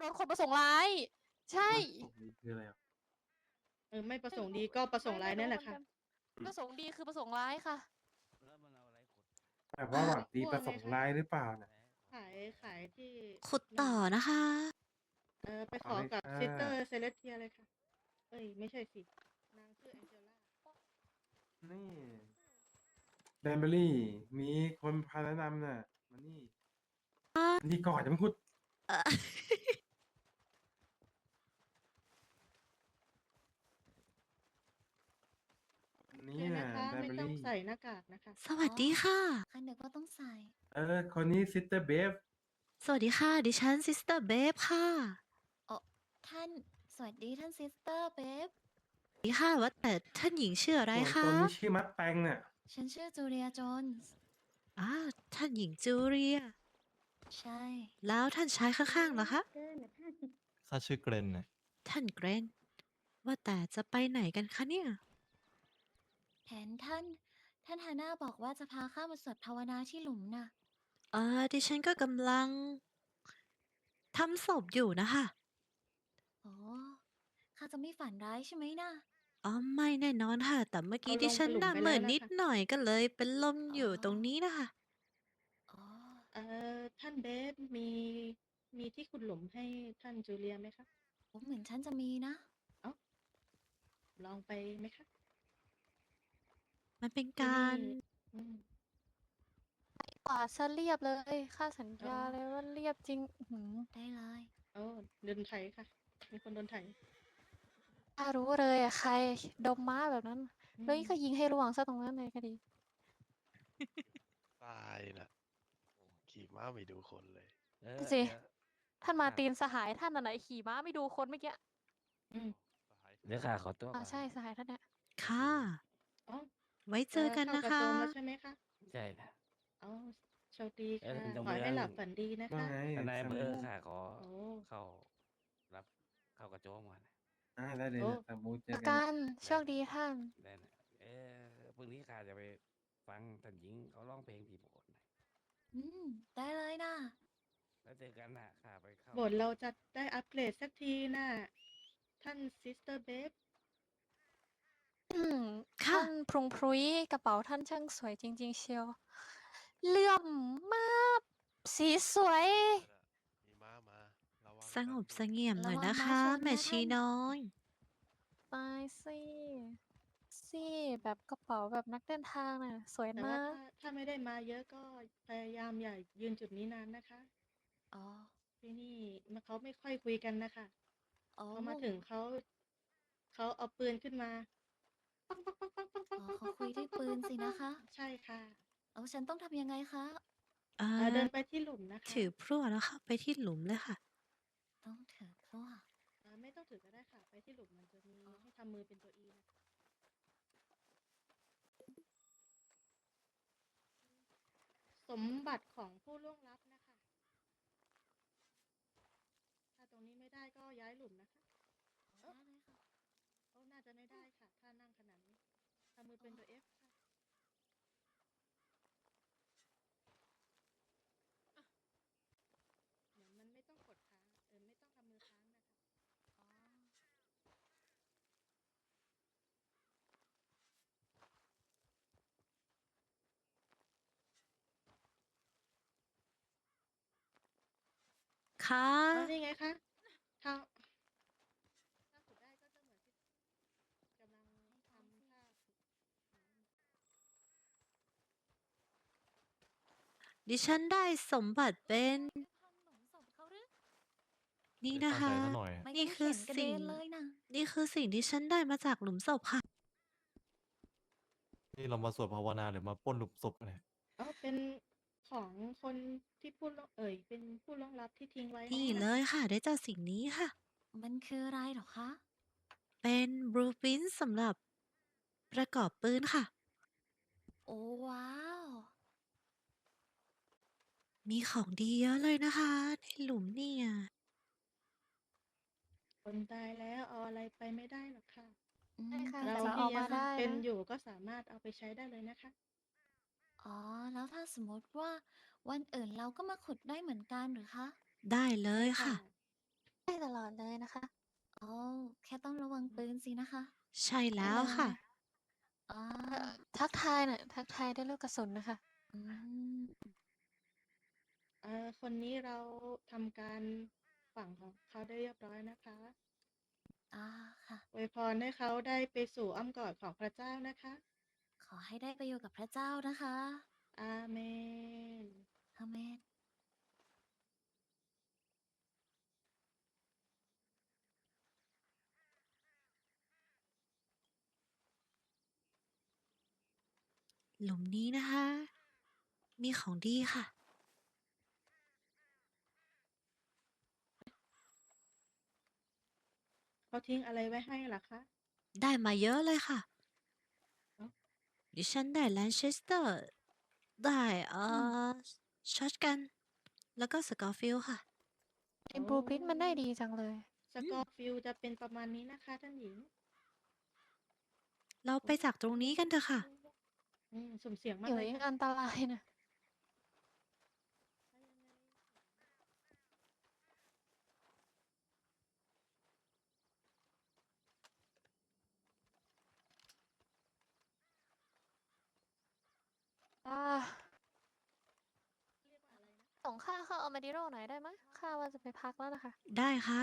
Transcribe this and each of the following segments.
โดนคนประสงค์ร้าย ใช่ นี่คืออะไรอะเออไม่ประสงค์ดีก็ประสงค์ร้ายนั่นแหละค่ะ ประสงค์ดีคือประสงค์ร้ายค่ะแล้วมันเอาอะไรขุดแบบว่าหวังดีประสงค์ร้ายหรือเปล่านะขายขายที่ขุดต่อนะคะ เออไปขอกับเอาเลยค่ะ ซิสเตอร์เซเลสเทียเลยค่ะ เอ้ยไม่ใช่สินางชื่อแองเจล่านี่แดนเบอรี่มีคนพาแนะนำน่ะมานี่นี่ก่อนจะมาพูดเอ่อ นี่เนี่ยน่ะนะคะแดนไม่เบอต้องรี่ใส่หน้ากากนะคะ สวัสดีค่ะคันนึกว่าต้องใส่ เออคนนี้ซิสเตอร์เบฟสวัสดีค่ะ ดิฉันซิสเตอร์เบฟค่ะท่าน สวัสดีท่านซิสเตอร์เบฟ สวัสดีค่ะว่าแต่ท่านหญิงชื่ออะไรส่วนคะตัวนี้ชื่อมัดแตงน่ะฉันชื่อจูเลียโจนส์อ่าท่านหญิงจูเลีย ใช่ แล้วท่านชายข้างๆเหรอคะ ข้าชื่อเกรนน่ะท่านเกรน ว่าแต่จะไปไหนกันคะเนี่ย แผนท่าน ท่านฮาน่าบอกว่าจะพาข้ามาสวดภาวนาที่หลุมน่ะเออดิฉันก็กำลังทำศพอยู่นะคะโอ้ข้าจะไม่ฝันร้ายใช่ไหมนะอ๋อไม่แน่นอนค่ะ แต่เมื่อกี้เอาลงดิฉันไปหลุมหน้าไปเหมือนแล้วนะคะนิดหน่อยก็เลย เป็นลมอยู่ตรงนี้นะคะอ๋อ เออท่านเบฟมีมีที่ขุดหลุมให้ท่านจูเลียไหมคะ ผมเหมือนฉันจะมีนะ ลองไปไหมคะ มันเป็นการที่นี่อืมกว่าซะเรียบเลยค่าสัญญาเลยว่าเรียบจริงอื้อหือได้เลยโอ้โดนไถค่ะ มีคนโดนไถถ้ารู้เลยอะใครดมม้าแบบนั้นอืมเฮ้ยก็ยิงให้ร่วงซะตรงนั้นเลยก็ดี ตายละขี่ม้าไม่ดูคนเลย เออสิเดี๋ยท่านมาตีนสหายท่านอันไหนขี่ม้าไม่ดูคนเมื่อกี้อืม เดี๋ยวข้าขอตัวก่อ่านใช่สหายท่านเนี่ยค่ะ ไว้เจอกันนะเข้ากรคะ โจมแล้วใช่ไหมคะใช่นะอ๋อโชคดีเอ้ค่ะยท่านขอให้จงเมือง หลับฝันดีนะว่าคะ ไงท่านนายอำเภอสมมุติข้าขอโอ้ เข้ารับเข้ากระโจมก่อนนะอ่าได้เลยโอ้ นะสมมุติเจออากักานรโชคดีท่าน ได้นะเออพรุ่งนี้ข้าจะไปฟังท่านหญิงเขาร้องเพลงที่โบสถ์นะอืม ได้เลยนะ แล้วเจอกันนะข้าไปเข้า บทเราจะได้อัปเกรดสักทีน่ะท่านซิสเตอร์เบฟ อืมค่ะท่านพรุงพรุยกระเป๋าท่านช่างสวยจริง ๆ เชียว เลื่อมมาก สีสวย มีม้ามาระวังสงบกันเสงี่ยมหน่อยระวังนะคะม้าชนนะแม่ชีท่าน น้อย ตายสิสิแบบกระเป๋าแบบนักเดินทางน่ะ สวยแต่ว่ามากถ้าถ้าไม่ได้มาเยอะก็พยายามอย่ายืนจุดนี้นานนะคะ อ๋อ ที่นี่มันเขาไม่ค่อยคุยกันนะคะ อ๋อ พอมาถึงเขาเขาเอาปืนขึ้นมา อ๋อเขาคุยด้วยปืนสินะคะ ใช่ค่ะเอาฉันต้องทำยังไงคะ อ่าเอ่อเดินไปที่หลุมนะคะถือพลั่วแล้วเข้าไปที่หลุมเลยค่ะ ต้องถือพลั่วเอ่อไม่ต้องถือก็ได้ค่ะ ไปที่หลุมมันจะมีให้ทำมือเป็นตัวอีนะคะ สมบัติของผู้ล่วงลับนะคะ ถ้าตรงนี้ไม่ได้ก็ย้ายหลุมนะคะได้เลยค่ะโอ้น่าจะไม่ได้ค่ะ ถ้านั่งขนาดนี้ทำมือเป็นตัว F ค่ะเหมือนมันไม่ต้องกดค้าง เออไม่ต้องทำมือค้างนะคะ อ๋อ ค่ะอ๋อนี่ไงคะถ้าถ้าฝึกได้ก็จะเหมือนที่กำลังทำท่าฝึก ดิฉันได้สมบัติเป็นพันหลุมศพเขาหรือนี่นะคะตั้งใจซะหน่อยไม่นี่ต้องคือเขียนกระสิ่เด็งนเลยนะนี่คือสิ่งที่ฉันได้มาจากหลุมศพค่ะ นี่เรามาสวดภาวนาหรือมาปล้นหลุมศพกันเนี่ยอ๋อเป็นของคนที่พูดล่วงเอ่ย เป็นผู้ล่วงลับที่ทิ้งไว้นี่ให้เลยค่ะ ได้จากสิ่งนี้ค่ะ มันคืออะไรเหรอคะ เป็นบลูพินสำหรับประกอบปืนค่ะ โอ้ว้าว มีของดีเยอะเลยนะคะ ในหลุมเนี่ย คนตายแล้วเอาอะไรไปไม่ได้หรอกค่ะ อืมใช่ค่ะเราแต่ว่าที่เอายัมางได้เป็นนะ อยู่ก็สามารถเอาไปใช้ได้เลยนะคะ อ๋อ แล้วถ้าสมมติว่าวันอื่นเราก็มาขุดได้เหมือนกันหรือคะ ได้เลยค่ะได้ตลอดเลยนะคะ อ๋อ แค่ต้องระวังปืนสินะคะ ใช่แล้วค่ะ อ๋อ เอ่อทักทายน่ะทักทายด้วยลูกกระสุนนะคะ อืมเอ่อคนนี้เราทำการฝังของเขาได้เรียบร้อยนะคะอ่าค่ะ อวยพรให้เขาได้ไปสู่อ้อมกอดของพระเจ้านะคะ ขอให้ได้ไปอยู่กับพระเจ้านะคะอาเมน อาเมนหลุมนี้นะคะ มีของดีค่ะ เขาทิ้งอะไรไว้ให้ล่ะคะ ได้มาเยอะเลยค่ะ เอ้า ดิฉันได้แลนเชสเตอร์ ได้เอ่อช็อตกัน แล้วก็สกอร์ฟิลค่ะ อินบลูพินมันได้ดีจังเลย สกอร์ฟิลจะเป็นประมาณนี้นะคะท่านหญิง เราไปจากตรงนี้กันเถอะค่ะ อืมสุ่มเสี่ยงมากเดี๋ยวเลยยังค่ะอันตรายนะ อ่าส่งข้าเข้าอามาดิโรหน่อยได้ไหมข้าว่าจะไปพักแล้วนะคะ ได้ค่ะ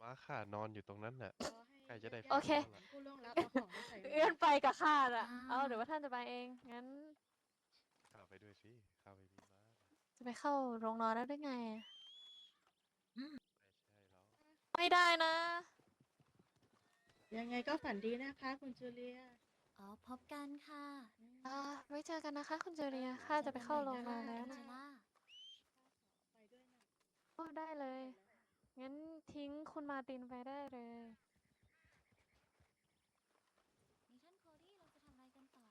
ม้าข่านอนอยู่ตรงนั้นน่ะขอให้ใกล้จะได้ญาติโอเคๆผู้ล่วงลับเอาของมาใส่ไว้ เอื้อนไปกับข้าน่ะอ่า เอาเดี๋ยวว่าท่านจะไปเอง งั้น ข้าไปด้วยสิ ข้าไปมีม้าน่ะจะไปเข้าโรงนอนแล้วได้ไงอะไม่ใช่แล้ว ไม่ได้นะ ยังไงก็ฝันดีนะคะ คุณจูเลีย อ๋อพบกันค่ะอ่าไว้เจอกันนะคะ คุณเจเรียข้าจะไปเข้าโรงนอนแล้วเจนะล่าไปด้วยนะ โอ้ได้เลย งั้นทิ้งคุณมาร์ตินไปได้เลย นี่ท่านโคดี้เราจะทำอะไรกันต่อ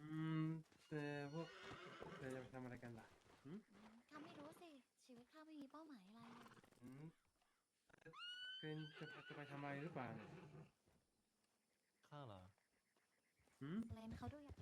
อืมแต่พวกพวกเธอจะไปทำอะไรกันล่ะหืมอืมข้าไม่รู้สิ ชีวิตข้าไม่มีเป้าหมายอะไรเลยหืมเกรนจะจะไปทำอะไรหรือเปล่าเนี่ยข้าเหรอ เลนเขาดูอยาก